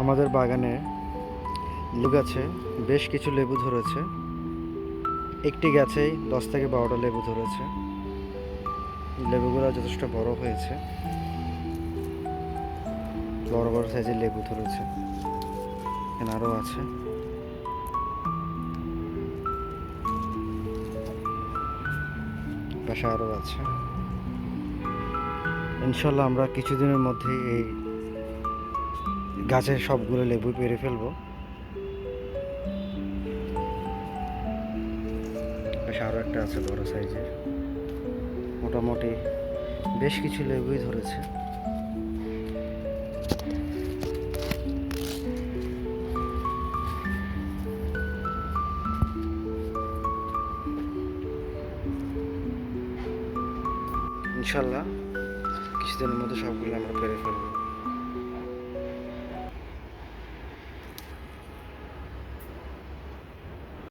আমাদের বাগানে লেবু গাছে বেশ কিছু লেবু ধরেছে। একটি গাছেই দশ থেকে বারোটা লেবু ধরেছে। লেবুগুলো যথেষ্ট বড় হয়েছে। বড় বড় সাইজের লেবু ধরেছে। এখানে আরও আছে আরও আছে। ইনশাল্লাহ আমরা কিছুদিনের মধ্যেই এই গাছের সবগুলো লেবু পেরে ফেলব। আরও একটা আছে বড় সাইজের। মোটামুটি বেশ কিছু লেবুই ধরেছে। ইনশাল্লাহ কিছুদিনের মধ্যে সবগুলো আমরা পেরে ফেলব।